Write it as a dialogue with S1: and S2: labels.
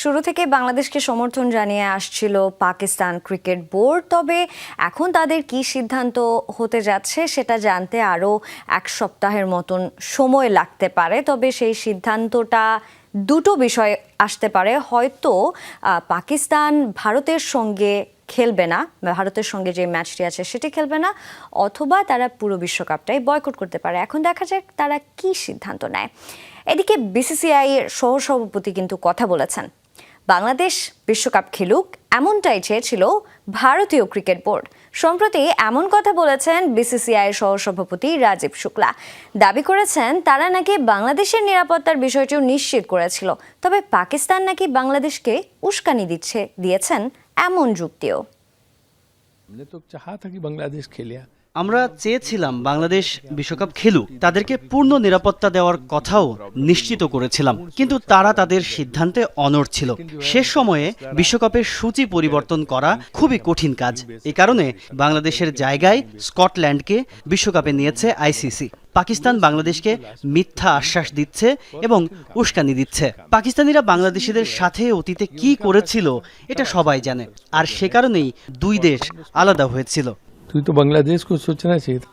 S1: শুরু থেকে বাংলাদেশকে সমর্থন জানিয়ে আসছিল পাকিস্তান ক্রিকেট বোর্ড। তবে এখন তাদের কি সিদ্ধান্ত হতে যাচ্ছে সেটা জানতে আরও এক সপ্তাহের মতন সময় লাগতে পারে। তবে সেই সিদ্ধান্তটা দুটো বিষয় আসতে পারে। হয়তো পাকিস্তান ভারতের সঙ্গে খেলবে না, ভারতের সঙ্গে যে ম্যাচটি আছে সেটি খেলবে না, অথবা তারা পুরো বিশ্বকাপটাই বয়কট করতে পারে। এখন দেখা যাক তারা কি সিদ্ধান্ত নেয়। এদিকে বিসিসিআই এর সহসভাপতি কিন্তু কথা বলেছেন। বাংলাদেশ বিশ্বকাপ খেলুক এমনটাই চেয়েছিল ভারতীয় ক্রিকেট বোর্ড সম্প্রতি এমন কথা বলেছেন বিসিসিআই সহসভাপতি রাজীব শুক্লা দাবি করেছেন তারা নাকি বাংলাদেশের নিরাপত্তার বিষয়টিও নিশ্চিত করেছিল তবে পাকিস্তান নাকি বাংলাদেশকে উস্কানি দিচ্ছে দিয়েছেন এমন যুক্তিও
S2: हमने तो चाहा था कि बांग्लादेश खेलिया
S3: আমরা চেয়েছিলাম বাংলাদেশ বিশ্বকাপ খেলুক। তাদেরকে পূর্ণ নিরাপত্তা দেওয়ার কথাও নিশ্চিত করেছিলাম। কিন্তু তারা তাদের সিদ্ধান্তে অনড় ছিল। শেষ সময়ে বিশ্বকাপের সূচি পরিবর্তন করা খুবই কঠিন কাজ। এ কারণে বাংলাদেশের জায়গায় স্কটল্যান্ডকে বিশ্বকাপে নিয়েছে আইসিসি। পাকিস্তান বাংলাদেশকে মিথ্যা আশ্বাস দিচ্ছে এবং উস্কানি দিচ্ছে। পাকিস্তানিরা বাংলাদেশিদের সাথে অতীতে কি করেছিল, এটা সবাই জানে। আর সে কারণেই দুই দেশ আলাদা হয়েছিল।
S2: तो ये तो बांग्लादेश को सोचना चाहिए था।